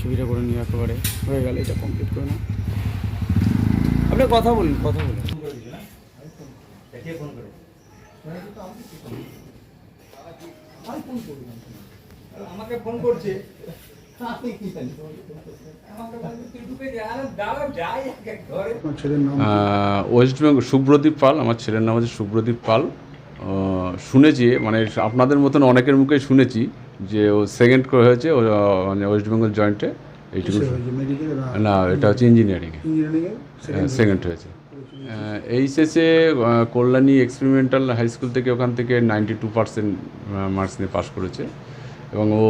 ছবিটা করে নিয়ে একেবারে হয়ে গেলে এটা কমপ্লিট করে না আপনি কথা বলুন কথা বলুন। আমাকে ফোন করছে। ওয়েস্ট বেঙ্গল সুব্রদীপ পাল আমার ছেলের নাম হচ্ছে সুব্রদীপ পাল। শুনেছি মানে আপনাদের মতন অনেকের মুখে শুনেছি। যে ও সেকেন্ড করে হয়েছে ও, মানে ওয়েস্ট বেঙ্গল জয়েন্টে এইটুকু না? এটা হচ্ছে ইঞ্জিনিয়ারিং সেকেন্ড হয়েছে। এইচএসে কল্যাণী এক্সপেরিমেন্টাল হাই স্কুল থেকে ওখান থেকে নাইনটি টু পার্সেন্ট মার্কস নিয়ে পাশ করেছে। এবং ও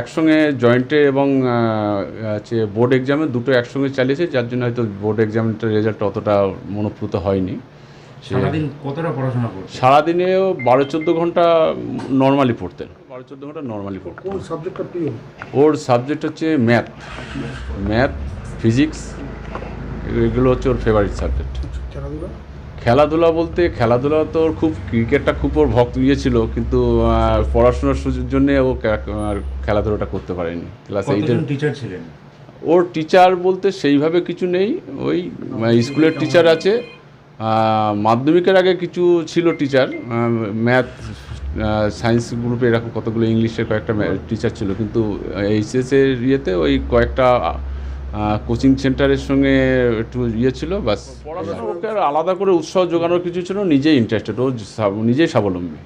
একসঙ্গে জয়েন্টে এবং হচ্ছে বোর্ড এক্সামে দুটো একসঙ্গে চালিয়েছে যার জন্য হয়তো বোর্ড এক্সামের রেজাল্ট অতটা মনোপ্রুত হয়নি। সারাদিন কতটা পড়াশোনা করছে সারাদিনেও বারো চোদ্দ ঘণ্টা নর্মালি পড়তেন। বারো চোদ্দ ঘণ্টা নর্মালি পড়তেন। কোন সাবজেক্টটা প্রিয়? ওর সাবজেক্ট হচ্ছে ম্যাথ ম্যাথ ফিজিক্স এগুলো হচ্ছে ওর ফেভারিট সাবজেক্ট খেলাধুলা? খেলাধুলা বলতে খেলাধুলা তো ওর খুব ক্রিকেটটা খুব ওর ভক্ত ইয়ে ছিল কিন্তু পড়াশোনার সুযোগ জন্য ও খেলাধুলাটা করতে পারেনি। ক্লাস এইটের টিচার ছিলেন? ওর টিচার বলতে সেইভাবে কিছু নেই। ওই স্কুলের টিচার আছে। মাধ্যমিকের আগে কিছু ছিল টিচার ম্যাথ সায়েন্স গ্রুপে এরকম কতগুলো ইংলিশের কয়েকটা টিচার ছিল, কিন্তু এইচএসের ইয়েতে ওই কয়েকটা কোচিং সেন্টারের সঙ্গে একটু ইয়ে ছিল বাস। পড়াশোনা ওকে আর আলাদা করে উৎসাহ যোগানোর কিছু ছিল নিজেই ইন্টারেস্টেড ও নিজেই স্বাবলম্বী।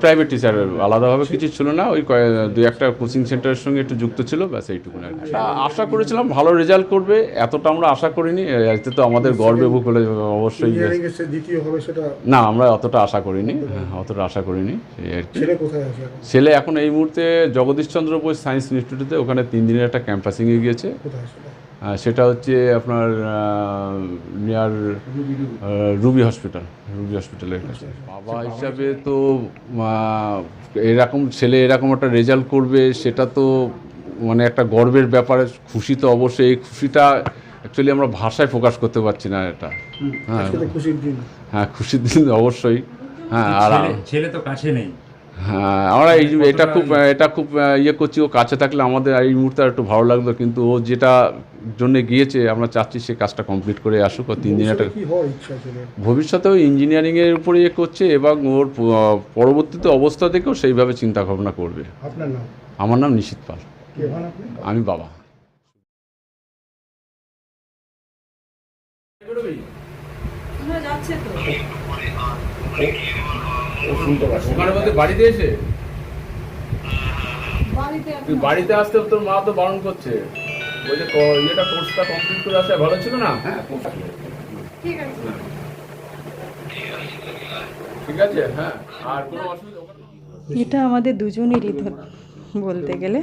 প্রাইভেট টিচার আলাদাভাবে কিছু ছিল না ওই কয়ে- দু একটা কোচিং সেন্টারের সঙ্গে একটু যুক্ত ছিল ব্যাস এইটুকু আর কি। তা আশা করেছিলাম ভালো রেজাল্ট করবে এতটা আমরা আশা করিনি এতে তো আমাদের গর্বে বুক হলে অবশ্যই ইঞ্জিনিয়ারিং এর সে দ্বিতীয় হবে সেটা না আমরা অতটা আশা করিনি হ্যাঁ, অতটা আশা করিনি এই আর কি। ছেলে কোথায় আছে এখন? ছেলে এখন এই মুহূর্তে জগদীশচন্দ্র বোস সায়েন্স ইনস্টিটিউটে ওখানে তিন দিনের একটা ক্যাম্পাসিংয়ে গিয়েছে। কোথায় সেটা হচ্ছে আপনার নিয়ার রুবি হসপিটাল রুবি হসপিটালের কাছে। বাবা হিসাবে তো এরকম ছেলে এরকম একটা রেজাল্ট করবে সেটা তো মানে একটা গর্বের ব্যাপারে। খুশি তো অবশ্যই। এই খুশিটা অ্যাকচুয়ালি আমরা ভাষায় প্রকাশ করতে পারছি না এটা। হ্যাঁ। খুশির দিন। হ্যাঁ খুশির দিন অবশ্যই। হ্যাঁ আর ছেলে তো কাছে নেই। হ্যাঁ আমরা এই এটা খুব এটা খুব ইয়ে করছি ও কাছে থাকলে আমাদের এই মুহূর্তে আর একটু ভালো লাগতো কিন্তু ও যেটা জন্য গিয়েছে আমরা চাচ্ছি সে কাজটা কমপ্লিট করে আসুক ও তিন দিন একটা ভবিষ্যতে কি হওয়ার ইচ্ছা ছিল? ভবিষ্যতেও ইঞ্জিনিয়ারিংয়ের উপরে ইয়ে করছে এবং ওর পরবর্তীতে অবস্থা থেকেও সেইভাবে চিন্তা ভাবনা করবে আমার নাম নিশিত পাল। কে হন আপনি? আমি বাবা। যাচ্ছে তো। ওখানে বলতে বাড়িতে এসে? তুই বাড়িতে আসতে তোর মা তো বারণ করছে। বলছে ইয়েটা কোর্সটা কমপ্লিট করে আসা ভালো ছিল না? হ্যাঁ ঠিক আছে। ঠিক আছে হ্যাঁ। আর কোনো অসুবিধা? এটা আমাদের দুজনেরই ধর বলতে গেলে।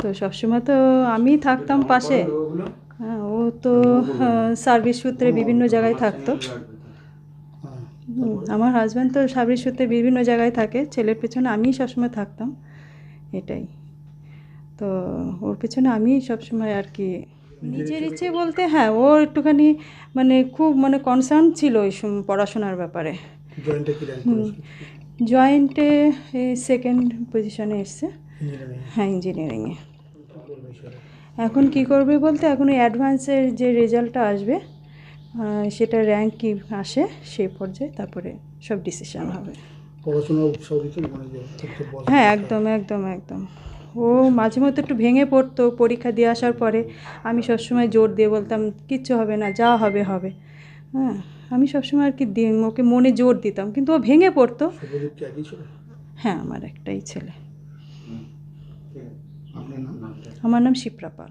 তো সবসময় তো আমি থাকতাম পাশে। হ্যাঁ ও তো সার্ভিস সূত্রে বিভিন্ন জায়গায় থাকতো। আমার হাজব্যান্ড তো সার্ভিস সূত্রে বিভিন্ন জায়গায় থাকে ছেলের পেছনে আমিই সবসময় থাকতাম এটাই। তো ওর পেছনে আমিই সবসময় আর কি। নিজের ইচ্ছে বলতে হ্যাঁ ও একটুখানি মানে খুব মানে কনসার্ন ছিল ওই পড়াশোনার ব্যাপারে। জয়েন্টে সেকেন্ড পজিশনে এসছে। হ্যাঁ ইঞ্জিনিয়ারিংয়ে এখন কি করবে বলতে এখন ওই অ্যাডভান্সের যে রেজাল্টটা আসবে সেটা র্যাঙ্ক কি আসে সেই পর্যায়ে তারপরে সব ডিসিশন হবে। পড়াশোনা উৎসাহ দিতেন মানে যে থাকতে হ্যাঁ একদম একদম একদম। ও মাঝে মধ্যে একটু ভেঙে পড়তো পরীক্ষা দিয়ে আসার পরে। আমি সবসময় জোর দিয়ে বলতাম কিচ্ছু হবে না যা হবে হবে। হ্যাঁ আমি সবসময় আর কি ওকে মনে জোর দিতাম। কিন্তু ও ভেঙে পড়তো। হ্যাঁ আমার একটাই ছেলে। আমার নাম শিপ্রা পাল।